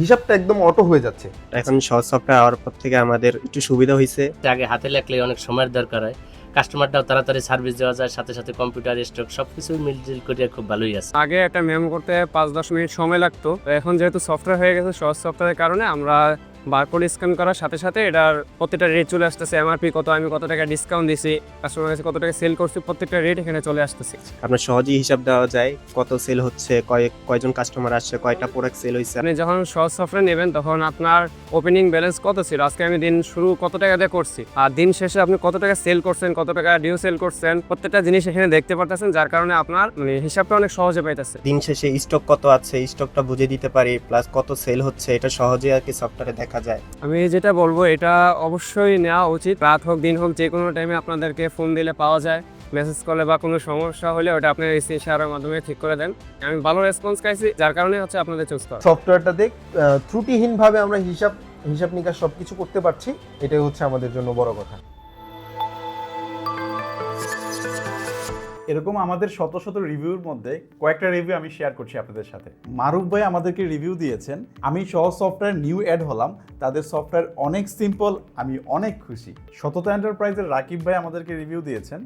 হিসাবটা একদম অটো হয়ে যাচ্ছে। এখন সহজ সফটওয়্যার হওয়ার পর থেকে আমাদের একটু সুবিধা হয়েছে আগে হাতে লেখলে অনেক সময়ের দরকার হয়। কাস্টমারটাও তাড়াতাড়ি সার্ভিস দেওয়া যায় সাথে সাথে কম্পিউটার স্টক সবকিছু মিলজিল করে খুব ভালোই আছে। আগে একটা মেমো করতে পাঁচ দশ মিনিট সময় লাগতো। এখন যেহেতু সফটওয়্যার হয়ে গেছে সহজ সফটওয়্যারের কারণে আমরা বারকোড স্ক্যান করার সাথে সাথে এটার প্রত্যেকটা রেট চলে আসতেছে। এমআরপি কত আমি কত টাকা ডিসকাউন্ট দিছি কাস্টমার কাছে কত টাকা সেল করছি প্রত্যেকটা রেট এখানে চলে আসতেছে। আপনার সহজেই হিসাব দেওয়া যায় কত সেল হচ্ছে কয় কয়জন কাস্টমার আসছে কয়টা প্রোডাক্ট সেল হয়েছে আপনি যখন সহজ সফটওয়্যার নেবেন তখন আপনার ওপেনিং ব্যালেন্স কত ছিল? আজকে আমি দিন শুরু কত টাকা দিয়ে করছি? আর দিন শেষে আপনি কত টাকা সেল করছেন কত টাকা ডিউ সেল করছেন প্রত্যেকটা জিনিস এখানে দেখতে পারতেছেন যার কারণে আপনার মানে হিসাবটা অনেক সহজে পাইতেছে। দিন শেষে স্টক কত আছে স্টকটা বুঝে দিতে পারি প্লাস কত সেল হচ্ছে এটা সহজে আর কি সফটওয়্যারে দেখা যায়। আমি যেটা বলব এটা অবশ্যই নেওয়া উচিত। রাত হোক দিন হোক যে কোনো টাইমে আপনাদেরকে ফোন দিলে পাওয়া যায়। মেসেজ করলে বা কোনো সমস্যা হলে ওটা আপনার এসি সারের মাধ্যমে ঠিক করে দেন। আমি ভালো রেসপন্স পাইছি যার কারণে হচ্ছে আপনাদের চুজ করা। সফটওয়্যারটা দেখ ত্রুটিহীনভাবে আমরা হিসাব হিসাব নিকাশ সব কিছু করতে পারছি এটাই হচ্ছে আমাদের জন্য বড় কথা। এরকম আমাদের শত শত রিভিউর মধ্যে কয়েকটা রিভিউ আমি শেয়ার করছি আপনাদের সাথে। মারুফ ভাই আমাদেরকে রিভিউ দিয়েছেন। আমি সহজ সফটওয়্যার নিউ অ্যাড হলাম। তাদের সফটওয়্যার অনেক সিম্পল আমি অনেক খুশি। সততা এন্টারপ্রাইজের রাকিব ভাই আমাদেরকে রিভিউ দিয়েছেন।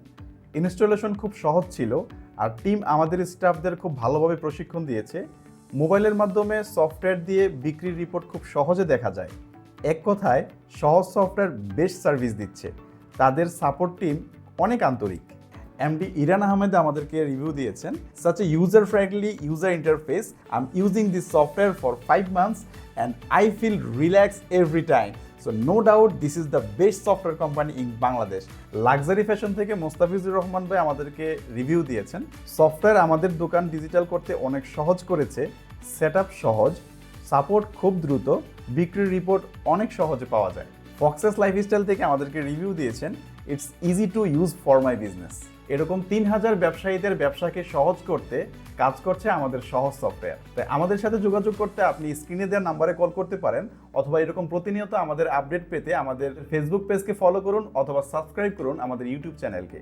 ইনস্টলেশন খুব সহজ ছিল আর টিম আমাদের স্টাফদের খুব ভালোভাবে প্রশিক্ষণ দিয়েছে। মোবাইলের মাধ্যমে সফটওয়্যার দিয়ে বিক্রির রিপোর্ট খুব সহজে দেখা যায়। এক কথায়, সহজ সফটওয়্যার বেস্ট সার্ভিস দিচ্ছে। তাদের সাপোর্ট টিম অনেক আন্তরিক। এমডি ইরান আহমেদ আমাদেরকে রিভিউ দিয়েছেন। Such a user friendly user interface I am using this software for five months and I feel relax every time so no doubt this is the best software company in Bangladesh luxury fashion থেকে মোস্তাফিজুর রহমান ভাই আমাদেরকে review দিয়েছেন। Software আমাদের দোকান digital করতে অনেক সহজ করেছে। সেট সহজ। সাপোর্ট খুব দ্রুত। বিক্রির রিপোর্ট অনেক সহজে পাওয়া যায়। ফক্সেস লাইফস্টাইল থেকে আমাদেরকে রিভিউ দিয়েছেন it's easy to use for my business এরকম তিন হাজার ব্যবসায়ীদের ব্যবসাকে সহজ করতে কাজ করছে আমাদের সহজ সফটওয়্যার তাই আমাদের সাথে যোগাযোগ করতে আপনি স্ক্রিনে দেওয়ার নাম্বারে কল করতে পারেন, অথবা এরকম প্রতিনিয়ত আমাদের আপডেট পেতে আমাদের ফেসবুক পেজকে ফলো করুন, অথবা সাবস্ক্রাইব করুন আমাদের ইউটিউব চ্যানেলকে